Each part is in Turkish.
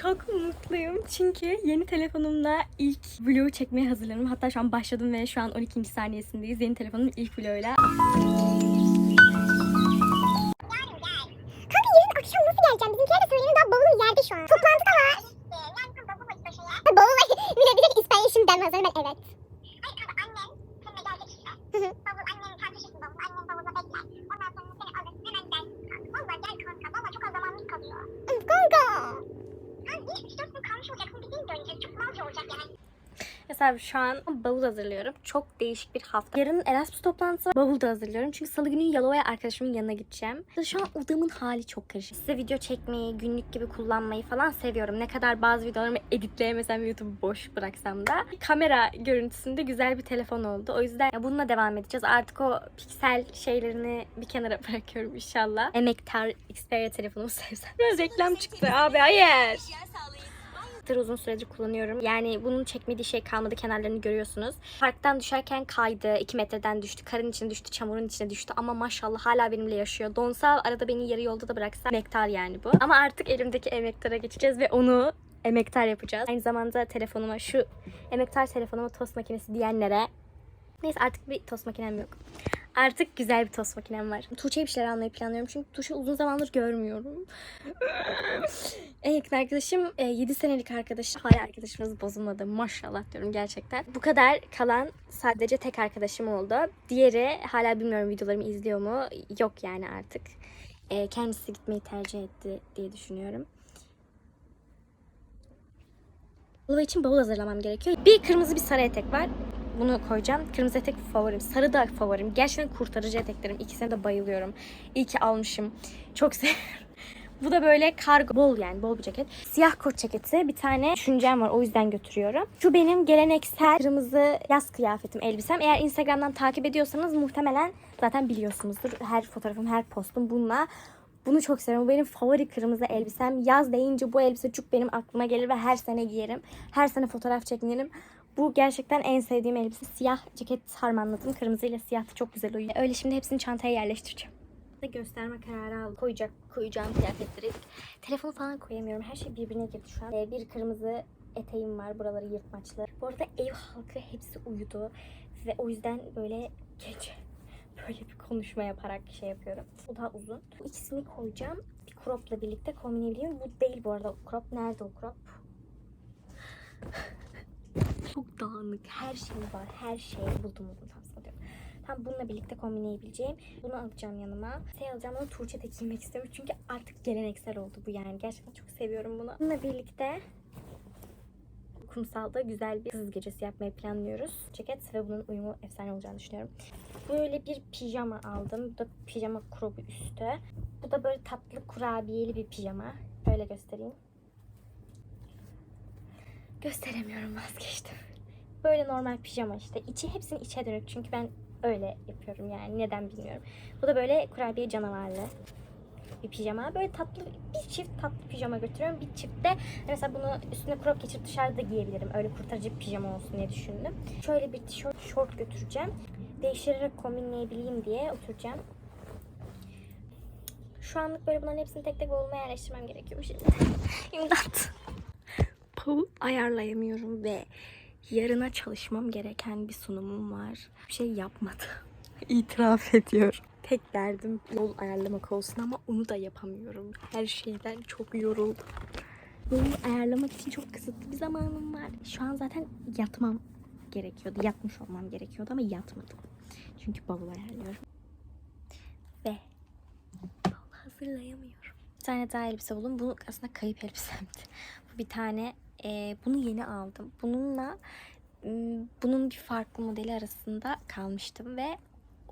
Çok mutluyum çünkü yeni telefonumla ilk vlogu çekmeye hazırlanıyorum. Hatta şu an başladım ve şu an 12. saniyesindeyiz. Yeni telefonumun ilk vloguyla. Kanka yarın akşam nasıl geleceğim? Bizimkiler de söyleyelim daha bavulum yerde şu an. Toplantı da var. Bavul var. Bir de bir de İspanya şimdi demez. Ben evet. Hayır kanka annem seninle gelecek işte. Bavul annem tartışırsın bavul. Annem bavulda bekler. Ondan sonra seni alır. Hemen gidersin kanka. Valla gel kanka. Valla çok az zamanımız kalıyor. Kanka. Kanka bir 3-4 gün kalmış olacaksın. Bir gün döneceğiz. Çok malca olacak yani. Mesela şu an bavul hazırlıyorum. Çok değişik bir hafta. Yarın Erasmus toplantısı var. Bavul da hazırlıyorum. Çünkü salı günü Yalova'ya arkadaşımın yanına gideceğim. Şu an odamın hali çok karışık. Size video çekmeyi, günlük gibi kullanmayı falan seviyorum. Ne kadar bazı videolarımı editleyemesem YouTube'u boş bıraksam da. Kamera görüntüsünde güzel bir telefon oldu. O yüzden bununla devam edeceğiz. Artık o piksel şeylerini bir kenara bırakıyorum inşallah. Emektar Xperia telefonumu sevsem. Biraz reklam çıktı abi hayır. Tır uzun süredir kullanıyorum. Yani bunun çekmediği şey kalmadı. Kenarlarını görüyorsunuz. Parktan düşerken kaydı. 2 metreden düştü. Karın içine düştü. Çamurun içine düştü. Ama maşallah hala benimle yaşıyor. Donsa arada beni yarı yolda da bıraksa emektar yani bu. Ama artık elimdeki emektara geçeceğiz ve onu emektar yapacağız. Aynı zamanda telefonuma şu emektar telefonuma tost makinesi diyenlere Neyse artık bir tost makinem yok. Artık güzel bir tost makinem var. Tuğçe'ye bir şeyler almayı planlıyorum. Çünkü Tuğçe'yi uzun zamandır görmüyorum. en yakın arkadaşım 7 senelik arkadaşım. Hala arkadaşımız bozulmadı. Maşallah diyorum gerçekten. Bu kadar kalan sadece tek arkadaşım oldu. Diğeri hala bilmiyorum videolarımı izliyor mu? Yok yani artık. E, kendisi gitmeyi tercih etti diye düşünüyorum. Bavul için bavul hazırlamam gerekiyor. Bir kırmızı bir sarı etek var. Bunu koyacağım. Kırmızı etek favorim. Sarı da favorim. Gerçekten kurtarıcı eteklerim. İkisine de bayılıyorum. İyi ki almışım. Çok seviyorum. Bu da böyle kargo bol yani bol bir ceket. Siyah kot ceketi bir tane düşüncem var o yüzden götürüyorum. Şu benim geleneksel kırmızı yaz kıyafetim elbisem. Eğer Instagram'dan takip ediyorsanız muhtemelen zaten biliyorsunuzdur. Her fotoğrafım her postum bununla. Bunu çok seviyorum. Bu benim favori kırmızı elbisem. Yaz deyince bu elbise çok benim aklıma gelir ve her sene giyerim. Her sene fotoğraf çekinirim. Bu gerçekten en sevdiğim elbise. Siyah ceket harmanladım. Kırmızıyla siyah da çok güzel uyuyor. Öyle şimdi hepsini çantaya yerleştireceğim. Da gösterme kararı aldım. Koyacak, koyacağım kıyafetleri. Telefonu falan koyamıyorum. Her şey birbirine girdi şu an. Ee, bir kırmızı eteğim var. Buraları yırtmaçlı. Bu arada ev halkı hepsi uyudu. Ve o yüzden böyle gece böyle bir konuşma yaparak şey yapıyorum. Bu daha uzun. İkisini koyacağım. Bir cropla birlikte kombinleyebilirim. Bu değil bu arada crop. Nerede o crop? Çok dağınık. Her şey var. Her şey buldum buldum tam satıyorum. Tam bununla birlikte kombinleyebileceğim. Bunu alacağım yanıma. Şey alacağım bunu Tuğçe'de giymek istiyorum. Çünkü artık geleneksel oldu bu yani. Gerçekten çok seviyorum bunu. Bununla birlikte kumsalda güzel bir kız gecesi yapmayı planlıyoruz. Ceket ve bunun uyumu efsane olacağını düşünüyorum. Böyle bir pijama aldım. Bu da pijama krobu üstü. Bu da böyle tatlı kurabiyeli bir pijama. Şöyle göstereyim. Gösteremiyorum vazgeçtim. Böyle normal pijama işte. İçi hepsinin içe dönük. Çünkü ben öyle yapıyorum yani. Neden bilmiyorum. Bu da böyle kurabiye canavarlı bir pijama. Böyle tatlı bir çift tatlı pijama götürüyorum. Bir çift de mesela bunu üstüne crop geçirip dışarıda giyebilirim. Öyle kurtarıcı bir pijama olsun diye düşündüm. Şöyle bir tişört şort götüreceğim. Değiştirerek kombinleyebileyim diye oturacağım. Şu anlık böyle bunların hepsini tek tek bavuluma yerleştirmem gerekiyor şimdi. İmdat. Bavul ayarlayamıyorum ve yarına çalışmam gereken bir sunumum var. Bir şey yapmadım. İtiraf ediyorum. Tek derdim yol ayarlamak olsun ama onu da yapamıyorum. Her şeyden çok yoruldum. Yolu ayarlamak için çok kısıtlı bir zamanım var. Şu an zaten yatmam gerekiyordu. Yatmış olmam gerekiyordu ama yatmadım. Çünkü bavul ayarlıyorum. Ve bavul hazırlayamıyorum. Bir tane daha elbise buldum. Bu aslında kayıp elbisemdi. Bu bir tane e, bunu yeni aldım. Bununla bunun bir farklı modeli arasında kalmıştım ve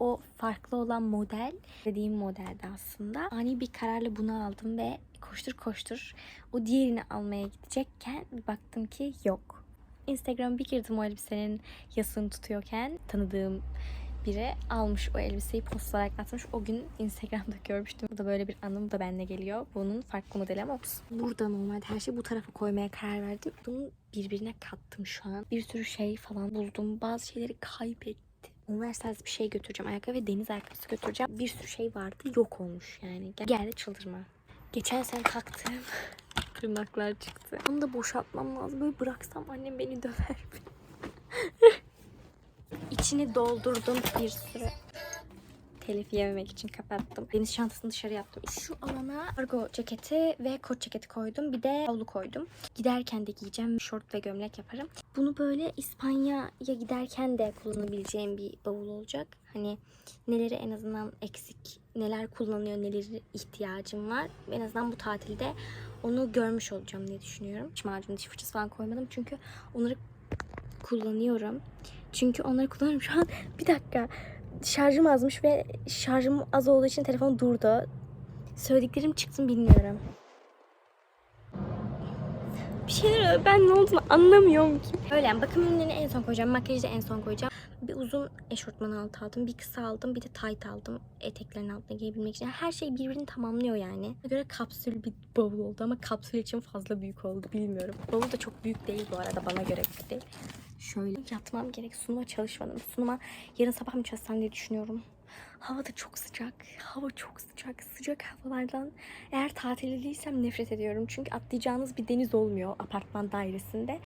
o farklı olan model dediğim modeldi aslında. Ani bir kararla bunu aldım ve koştur koştur o diğerini almaya gidecekken baktım ki yok. Instagram bir girdim o elbisenin yasını tutuyorken tanıdığım biri almış o elbiseyi post olarak atmış. O gün Instagram'da görmüştüm. Bu da böyle bir anım da benimle geliyor. Bunun farklı modeli ama olsun. Burada normalde her şeyi bu tarafa koymaya karar verdim. Bunu birbirine kattım şu an. Bir sürü şey falan buldum. Bazı şeyleri kaybettim. Üniversitesi bir şey götüreceğim. Ayakkabı ve deniz ayakkabısı götüreceğim. Bir sürü şey vardı. Yok olmuş yani. Gel, gel çıldırma. Geçen sene taktığım Tırnaklar çıktı. Onu da boşaltmam lazım. Böyle bıraksam annem beni döver. İçini doldurdum bir sürü. Telif yememek için kapattım. Deniz çantasını dışarı yaptım. Şu alana kargo ceketi ve kot ceketi koydum. Bir de havlu koydum. Giderken de giyeceğim. Şort ve gömlek yaparım. Bunu böyle İspanya'ya giderken de kullanabileceğim bir bavul olacak. Hani neleri en azından eksik, neler kullanıyor, neleri ihtiyacım var. En azından bu tatilde onu görmüş olacağım diye düşünüyorum. Diş macunu, diş fırçası falan koymadım çünkü onları kullanıyorum. Çünkü onları kullanıyorum şu an. Bir dakika. Şarjım azmış ve şarjım az olduğu için telefon durdu. Söylediklerim çıktı bilmiyorum. Bir şeyler ben ne olduğunu anlamıyorum ki. Öyle bakım ürünlerini en son koyacağım. Makyajı da en son koyacağım. Bir uzun eşortman altı aldım. Bir kısa aldım. Bir de tight aldım. Eteklerin altına giyebilmek için. Her şey birbirini tamamlıyor yani. Buna göre kapsül bir bavul oldu ama kapsül için fazla büyük oldu. Bilmiyorum. Bavul da çok büyük değil bu arada. Bana göre büyük değil. Şöyle yatmam gerek. Sunuma çalışmadım. Sunuma yarın sabah mı çalışsam diye düşünüyorum. Hava da çok sıcak. Hava çok sıcak. Sıcak havalardan eğer tatilliysem nefret ediyorum. Çünkü atlayacağınız bir deniz olmuyor apartman dairesinde.